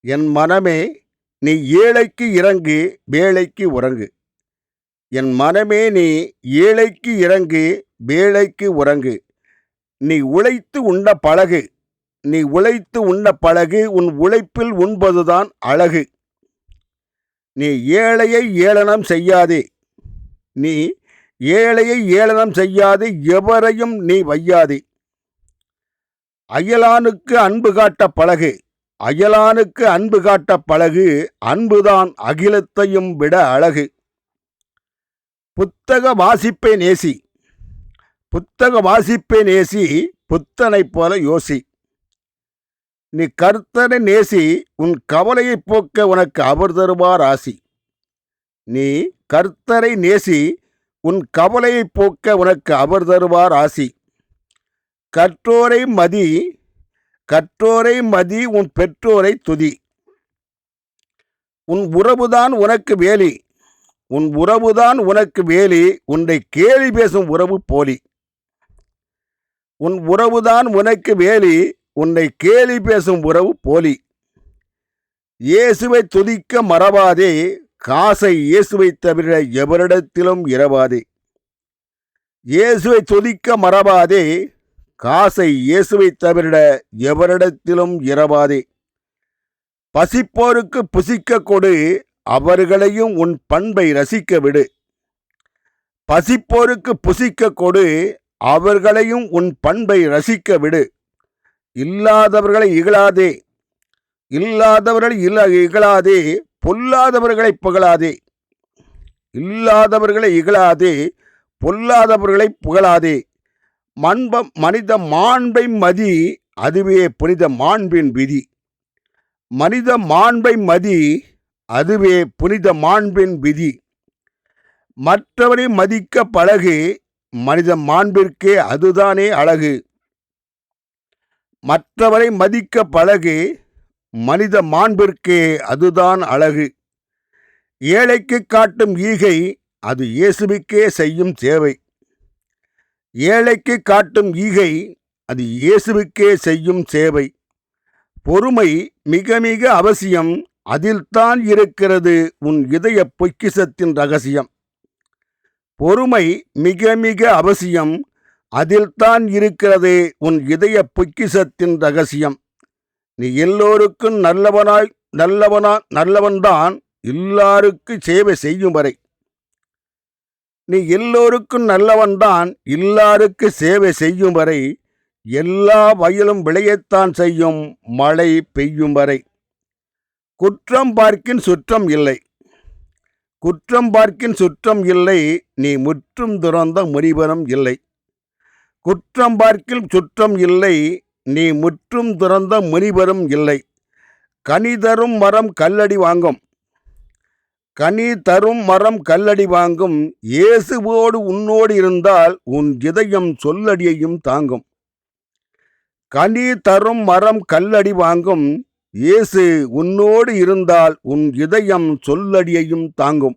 என் மனமே நீ ஏழைக்கு இறங்கு வேலைக்கு உறங்கு. என் மனமே நீ ஏழைக்கு இறங்கு வேலைக்கு உறங்கு. நீ உழைத்து உண்ட பழகு நீ உழைத்து உண்ட பழகு உன் உழைப்பில் உண்பதுதான் அழகு. நீ ஏழையை ஏளனம் செய்யாதே. நீ ஏழையை ஏளனம் செய்யாது எவரையும் நீ வையாதே. அயலானுக்கு அன்பு காட்ட பழகு. அயலானுக்கு அன்பு காட்ட பழகு அன்புதான் அகிலத்தையும் விட அழகு. புத்தக வாசிப்பை நேசி. புத்தக வாசிப்பை நேசி புத்தனைப் போல யோசி. நீ கர்த்தனை நேசி உன் கவலையைப் போக்க உனக்கு அவர் தருவார் ஆசி. நீ கர்த்தரை நேசி உன் கவலையைப் போக்க உனக்கு அவர் தருவார் ஆசி. கற்றோரை மதி கற்றோரை மதி உன் பெற்றோரை துதி. உன் உறவுதான் உனக்கு வேலி. உன் உறவுதான் உனக்கு வேலி. உன்னை கேலி பேசும் உறவு போலி. உன் உறவுதான் உனக்கு வேலி. உன்னை கேலி பேசும் உறவு போலி. இயேசுவை துதிக்க மறவாதே. காசை இயேசுவை தவிர எவரிடத்திலும் இரவாதே. இயேசுவை துதிக்க மறவாதே. காசை இயேசுவை தவிர எவரிடத்திலும் இரவாதே பசிப்போருக்கு புசிக்க கொடு அவர்களையும் உன் பண்பை ரசிக்க விடு. பசிப்போருக்கு புசிக்க கொடு அவர்களையும் உன் பண்பை ரசிக்க விடு. இல்லாதவர்களை இகழாதே. இல்லாதவர்களை இல இகழாதே. பொல்லாதவர்களை புகழாதே. இல்லாதவர்களை இகழாதே. பொல்லாதவர்களை புகழாதே. மண்பம் மனித மாண்பை மதி அதுவே புனித மாண்பின் விதி. மனித மாண்பை மதி அதுவே புனித மாண்பின் விதி. மற்றவரை மதிக்க பழகு மனித மாண்பிற்கே அதுதானே அழகு. மற்றவரை மதிக்க பழகு மனித மாண்பிற்கே அதுதான் அழகு. ஏழைக்கு காட்டும் ஈகை அது இயேசுவிக்கே செய்யும் சேவை. ஏழைக்கு காட்டும் ஈகை அது இயேசுவுக்கே செய்யும் சேவை. பொறுமை மிக மிக அவசியம் அதில்தான் இருக்கிறது உன் இதய பொக்கிசத்தின் ரகசியம். பொறுமை மிக மிக அவசியம் அதில்தான் இருக்கிறது உன் இதய பொக்கிசத்தின் ரகசியம். நீ எல்லோருக்கும் நல்லவனாய் நல்லவனா நல்லவன்தான் எல்லாருக்கு சேவை செய்யும் வரை. நீ எல்லோருக்கும் நல்லவன்தான் எல்லாருக்கு சேவை செய்யும் வரை எல்லா வயலும் விளையத்தான் செய்யும் மழை பெய்யும் வரை. குற்றம் பார்க்கின் சுற்றம் இல்லை. குற்றம் பார்க்கின் சுற்றம் இல்லை நீ முற்றும் துறந்த முனிவரும் இல்லை. குற்றம் பார்க்கில் சுற்றம் இல்லை நீ முற்றும் துறந்த முனிவரும் இல்லை. கனிதரும் மரம் கல்லடி வாங்கும். கனி தரும் மரம் கல்லடி வாங்கும். இயேசுவோடு உன்னோடு இருந்தால் உன் இதயம் சொல்லடியையும் தாங்கும். கனி தரும் மரம் கல்லடி வாங்கும். இயேசு உன்னோடு இருந்தால் உன் இதயம் சொல்லடியையும் தாங்கும்.